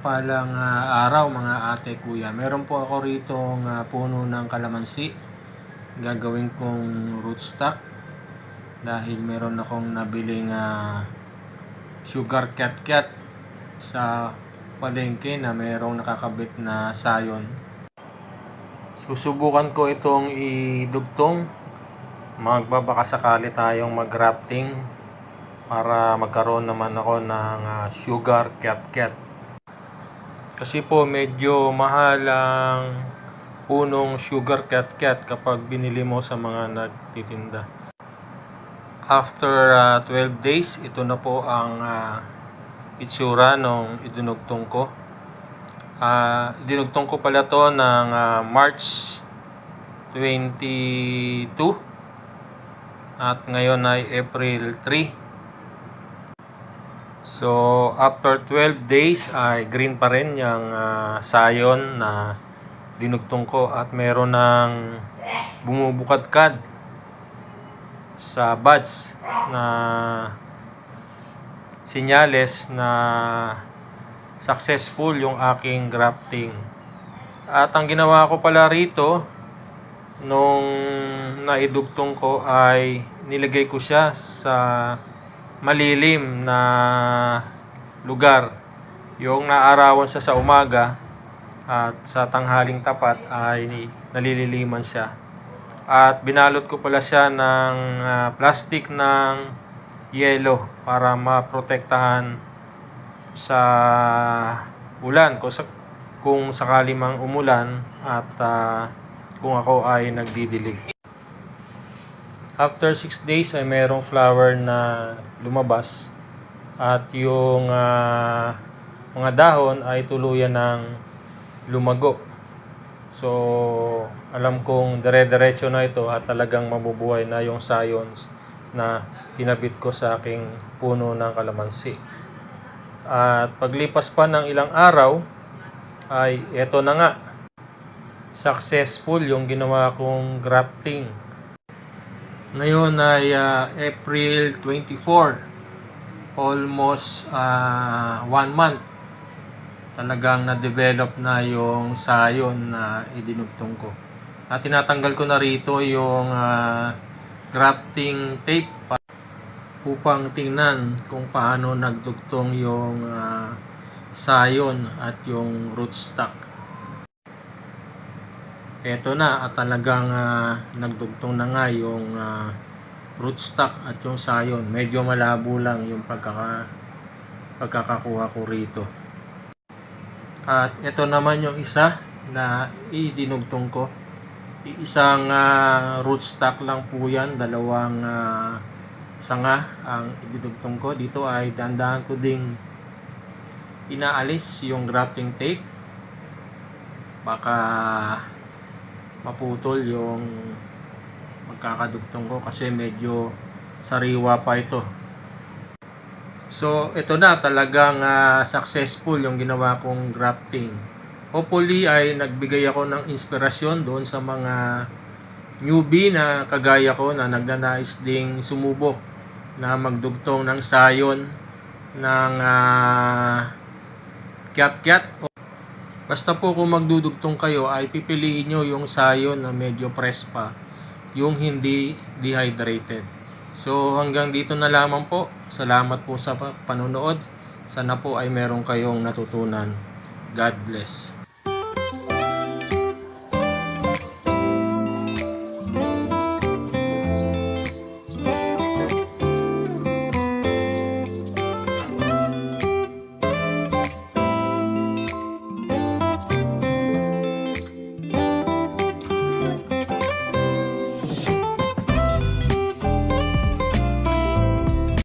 mapagpalang ah, araw mga ate kuya. Meron po ako rito uh, puno ng kalamansi. Gagawin kong rootstock dahil meron akong nabiling ah, sugar cat cat sa palengke na merong nakakabit na sayon. Susubukan ko itong idugtong. Magbabaka sakali tayong mag-grafting para magkaroon naman ako ng ah, sugar cat cat. Kasi po medyo mahal ang punong sugar cat cat kapag binili mo sa mga nagtitinda. After ah, 12 days, ito na po ang ah, itsura nung idinugtong ko. Ah, idinugtong ko pala to ng ah, March 22 at ngayon ay April 3. So, after 12 days ay green pa rin yung ah, sayon na dinugtong ko at meron ng bumubukadkad sa buds na sinyales na successful yung aking grafting. At ang ginawa ko pala rito nung naidugtong ko ay nilagay ko siya sa malilim na lugar. Yung naarawan siya sa umaga at sa tanghaling tapat ay nalililiman siya. At binalot ko pala siya ng ah, plastic ng yelo para maprotektahan sa ulan kung, sa, kung sakali mang umulan at ah, kung ako ay nagdidilig. After 6 days ay merong flower na lumabas at yung ah, mga dahon ay tuluyan ng lumago. So, alam kong dire-diretso na ito at talagang mabubuhay na yung science na kinabit ko sa aking puno ng kalamansi. At paglipas pa ng ilang araw, ay eto na nga. Successful yung ginawa kong grafting. Ngayon ay ah, April 24. Almost ah, one month. Talagang na-develop na yung sayon na idinugtong ko. At tinatanggal ko na rito yung ah, grafting tape pa- upang tingnan kung paano nagdugtong yung ah, sayon at yung rootstock. Eto na at talagang ah, nagdugtong na nga yung ah, rootstock at yung sayon. Medyo malabo lang yung pagkaka, pagkakakuha ko rito. At ito naman yung isa na idinugtong ko. Isang ah, rootstock lang po yan, dalawang ah, sanga ang idinugtong ko. Dito ay dandahan ko ding inaalis yung grafting tape. Baka maputol yung magkakadugtong ko kasi medyo sariwa pa ito. So, ito na talagang ah, successful yung ginawa kong grafting. Hopefully ay nagbigay ako ng inspirasyon doon sa mga newbie na kagaya ko na nagnanais ding sumubok na magdugtong ng sayon ng ah, kyat-kyat. Basta po kung magdudugtong kayo ay pipiliin nyo yung sayon na medyo press pa, yung hindi dehydrated. So hanggang dito na lamang po. Salamat po sa pa- panonood. Sana po ay meron kayong natutunan. God bless.